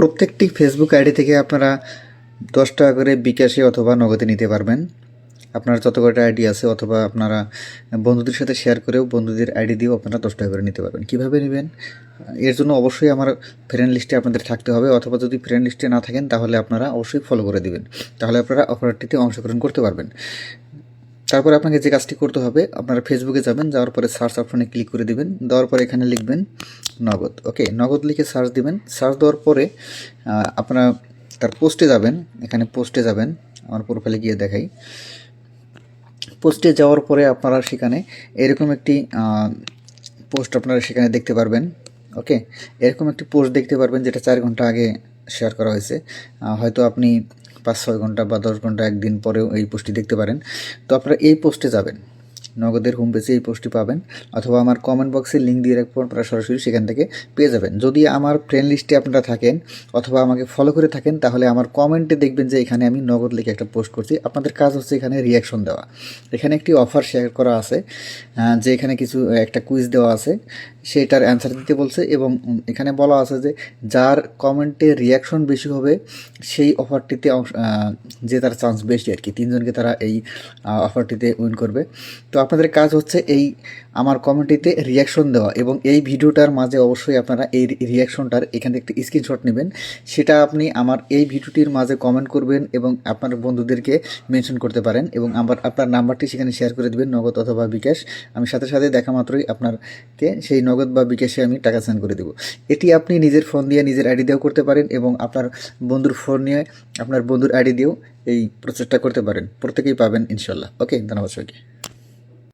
প্রত্যেকটি Facebook ID থেকে আপনারা দশ টাকা করে বিকাশে অথবা নগদে নিতে পারবেন। আপনার যত কটা আইডি আছে অথবা আপনারা বন্ধুদের সাথে শেয়ার করেও বন্ধুদের আইডি দিয়েও আপনারা দশ টাকা করে নিতে পারবেন। কীভাবে নেবেন? এর জন্য অবশ্যই আমার ফ্রেন্ড লিস্টে আপনাদের থাকতে হবে। অথবা যদি ফ্রেন্ড লিস্টে না থাকেন, তাহলে আপনারা অবশ্যই ফলো করে দিবেন। তাহলে আপনারা অফারটিতে অংশগ্রহণ করতে পারবেন। তারপরে আপনাকে যে কাজটি করতে হবে, আপনারা ফেসবুকে যাবেন, যাওয়ার পরে সার্চ অপশনে ক্লিক করে দিবেন, দেওয়ার পরে এখানে লিখবেন নগদ। ওকে নগদ লিখে সার্চ দিবেন। সার্চ দেওয়ার পরে আপনারা তার পোস্টে যাবেন, এখানে পোস্টে যাবেন, আমার প্রোফাইলে গিয়ে দেখাই। পোস্টে যাওয়ার পরে আপনারা সেখানে এরকম একটি পোস্ট আপনারা সেখানে দেখতে পারবেন। ওকে এরকম একটি পোস্ট দেখতে পারবেন, যেটা চার ঘণ্টা আগে শেয়ার করা হয়েছে। হয়তো আপনি পাঁচ ছয় ঘণ্টা বা দশ ঘণ্টা একদিন পরেও এই পোস্টটি দেখতে পারেন। তো আপনারা এই পোস্টে যাবেন। নগদের হোম পেজে এই পোস্টটি পাবেন অথবা আমার কমেন্ট বক্সে লিঙ্ক দিয়ে রাখব আপনারা সরাসরি সেখান থেকে পেয়ে যাবেন। যদি আমার ফ্রেন্ড লিস্টে আপনারা থাকেন অথবা আমাকে ফলো করে থাকেন তাহলে আমার কমেন্টে দেখবেন যে এখানে আমি নগদ লিখে একটা পোস্ট করছি। আপনাদের কাজ হচ্ছে এখানে রিয়াকশন দেওয়া। এখানে একটি অফার শেয়ার করা আছে যে এখানে কিছু একটা কুইজ দেওয়া আছে সেটার অ্যান্সার দিতে বলছে এবং এখানে বলা আছে যে যার কমেন্টে রিয়াকশন বেশি হবে সেই অফারটিতে আহ, জেতার চান্স বেশি আর কি। তিনজনকে তারা এই অফারটিতে উইন করবে। তো আপনাদের কাজ হচ্ছে এই আমার কমেন্টিতে রিয়াকশন দেওয়া এবং এই ভিডিওটার মাঝে অবশ্যই আপনারা এই রিয়াকশনটার এখান থেকে একটি স্ক্রিনশট নেবেন। সেটা আপনি আমার এই ভিডিওটির মাঝে কমেন্ট করবেন এবং আপনার বন্ধুদেরকে মেনশন করতে পারেন এবং আমার, আপনার নাম্বারটি সেখানে শেয়ার করে দেবেন, নগদ অথবা বিকাশ। আমি সাথে সাথে দেখা মাত্রই আপনারকে সেই নগদ বা বিকাশে আমি টাকা সেন্ড করে দেবো। এটি আপনি নিজের ফোন দিয়ে নিজের আইডি দিয়েও করতে পারেন এবং আপনার বন্ধুর ফোন নিয়ে আপনার বন্ধুর আইডি দিয়েও এই প্রসেসটা করতে পারেন। প্রত্যেকেই পাবেন ইনশাল্লাহ। ওকে ধন্যবাদ সবাইকে।